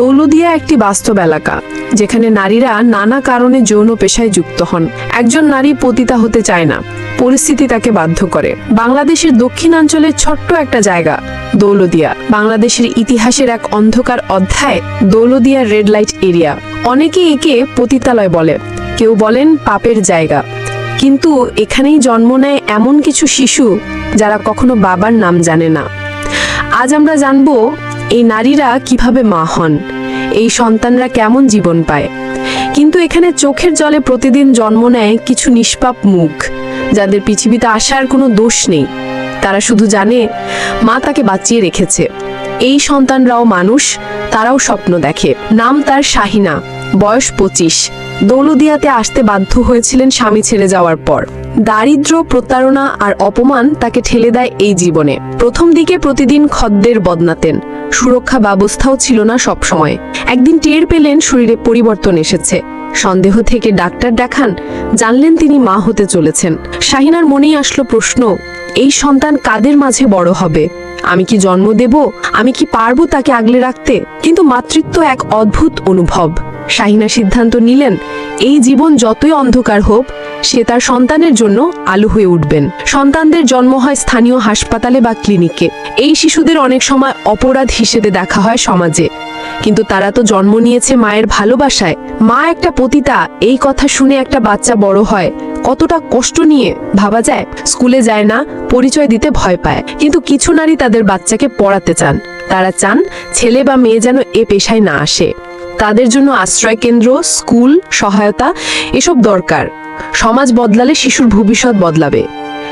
দৌলদিয়া একটি বাস্তব এলাকা, যেখানে নারীরা নানা কারণে যৌন পেশায় যুক্ত হন। একজন নারী পতিতা হতে চায় না। পরিস্থিতি তাকে বাধ্য করে। বাংলাদেশের দক্ষিণাঞ্চলের ছোট্ট একটা জায়গা, দৌলদিয়া। বাংলাদেশের ইতিহাসের এক অন্ধকার অধ্যায় দৌলদিয়া রেড লাইট এরিয়া। অনেকে একে পতিতালয় বলে। কেউ বলেন পাপের জায়গা। কিন্তু এখানেই জন্ম নেয় এমন কিছু শিশু যারা কখনো বাবার নাম জানে না। আজ আমরা জানব এই নারীরা কীভাবে মা হন? এই সন্তানরা কেমন জীবন পায়? কিন্তু এখানে চোখের জলে প্রতিদিন জন্ম নেয় কিছু নিষ্পাপ মুখ, যাদের পৃথিবীতে আসার কোনো দোষ নেই। তারা শুধু জানে, মা তাকে বাঁচিয়ে রেখেছে। এই সন্তানরাও মানুষ, তারাও স্বপ্ন দেখে। নাম তার শাহিনা, বয়স পঁচিশ। দৌলদিয়াতে আসতে বাধ্য হয়েছিলেন স্বামী ছেড়ে যাওয়ার পর। দারিদ্র প্রতারণা আর অপমান তাকে ঠেলে দেয় এই জীবনে। প্রথম দিকে প্রতিদিন খদ্দের বদনাতেন। সুরক্ষা ব্যবস্থাও ছিল না সবসময়। একদিন টের পেলেন শরীরে পরিবর্তন এসেছে। সন্দেহ থেকে ডাক্তার দেখান, জানলেন তিনি মা হতে চলেছেন। শাহিনার মনেই আসলো প্রশ্ন, এই সন্তান কাদের মাঝে বড় হবে? আমি কি জন্ম দেব? আমি কি পারব তাকে আগলে রাখতে? কিন্তু মাতৃত্ব এক অদ্ভুত অনুভব। শাহিনা সিদ্ধান্ত নিলেন, এই জীবন যতই অন্ধকার হোক সে তার সন্তানের জন্য আলু হয়ে উঠবেন। সন্তানদের জন্ম হয় স্থানীয় হাসপাতালে বা ক্লিনিকে। এই শিশুদের অনেক সময় অপরাধ হিসেবে দেখা হয় সমাজে। কিন্তু তারা তো জন্ম নিয়েছে মায়ের ভালোবাসায়। মা একটা পতিতা, এই কথা শুনে একটা বাচ্চা বড় হয়। কতটা কষ্ট নিয়ে, ভাবা যায়? স্কুলে যায় না, পরিচয় দিতে ভয় পায়। কিন্তু কিছু নারী তাদের বাচ্চাকে পড়াতে চান। তারা চান ছেলে বা মেয়ে যেন এ পেশায় না আসে। তাদের জন্য আশ্রয় কেন্দ্র স্কুল, সহায়তা, এসব দরকার। সমাজ বদলালে শিশুর ভবিষ্যৎ বদলাবে।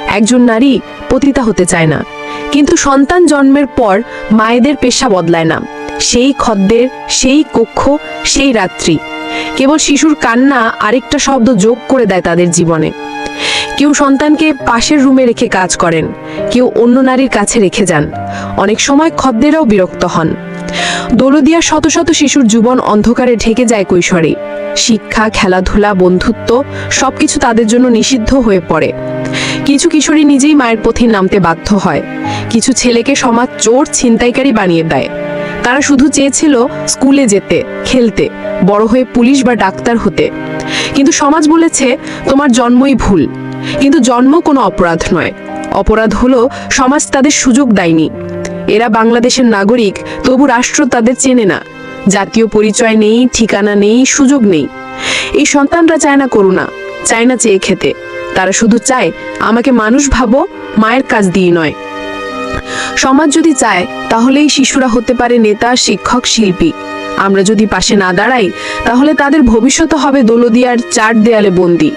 একজন নারী পতিতা হতে চায় না। কিন্তু সন্তান জন্মের পর মায়েদের পেশা বদলায় না। সেই খদ্দের, সেই কক্ষ, সেই রাত্রি। কেবল শিশুর কান্না আরেকটা শব্দ যোগ করে দেয় তাদের জীবনে। কেউ সন্তানকে পাশের রুমে রেখে কাজ করেন, কেউ অন্য নারীর কাছে রেখে যান। অনেক সময় খদ্দেরাও বিরক্ত হন। দৌলদিয়া শত শত শিশুর জীবন অন্ধকারে ঢেকে যায় কৈশোরে শিক্ষা, খেলাধুলা, বন্ধুত্ব সবকিছু তাদের জন্য নিষিদ্ধ হয়ে পড়ে। কিছু কিশোরী নিজেই মায়ের পথে নামতে বাধ্য হয়। কিছু ছেলেকে সমাজ চোর ছিনতাইকারী বানিয়ে দেয়। তারা শুধু চেয়েছিল স্কুলে যেতে, খেলতে, বড় হয়ে পুলিশ বা ডাক্তার হতে। কিন্তু সমাজ বলেছে, তোমার জন্মই ভুল। কিন্তু জন্ম কোনো অপরাধ নয়। অপরাধ হলো, সমাজ তাদের সুযোগ দেয়নি। এরা বাংলাদেশের নাগরিক, তবু রাষ্ট্র তাদের চেনে না। জাতীয় পরিচয় নেই, ঠিকানা নেই, সুযোগ নেই। এই সন্তানরা চায় না করুণা, চায় না চেয়ে খেতে। তারা শুধু চায়, আমাকে মানুষ ভাবো, মায়ের কাজ দিয়ে নয়। সমাজ যদি চায় তাহলে এই শিশুরা হতে পারে নেতা, শিক্ষক, শিল্পী। আমরা যদি পাশে না দাঁড়াই, তাহলে তাদের ভবিষ্যৎ হবে দোলদিয়ার চার দেয়ালে বন্দি।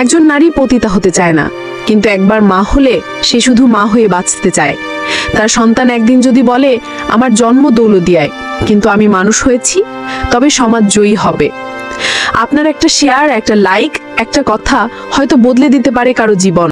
একজন নারী পতিতা হতে চায় না, কিন্তু একবার মা হলে সে শুধু মা হয়ে বাঁচতে চায়। তার সন্তান একদিন যদি বলে, আমার জন্ম দৌলদিয়ায়। কিন্তু আমি মানুষ হয়েছি, তবে সমাজ জয়ী হবে। আপনার একটা শেয়ার একটা লাইক একটা কথা হয়তো বদলে দিতে পারে কারও জীবন।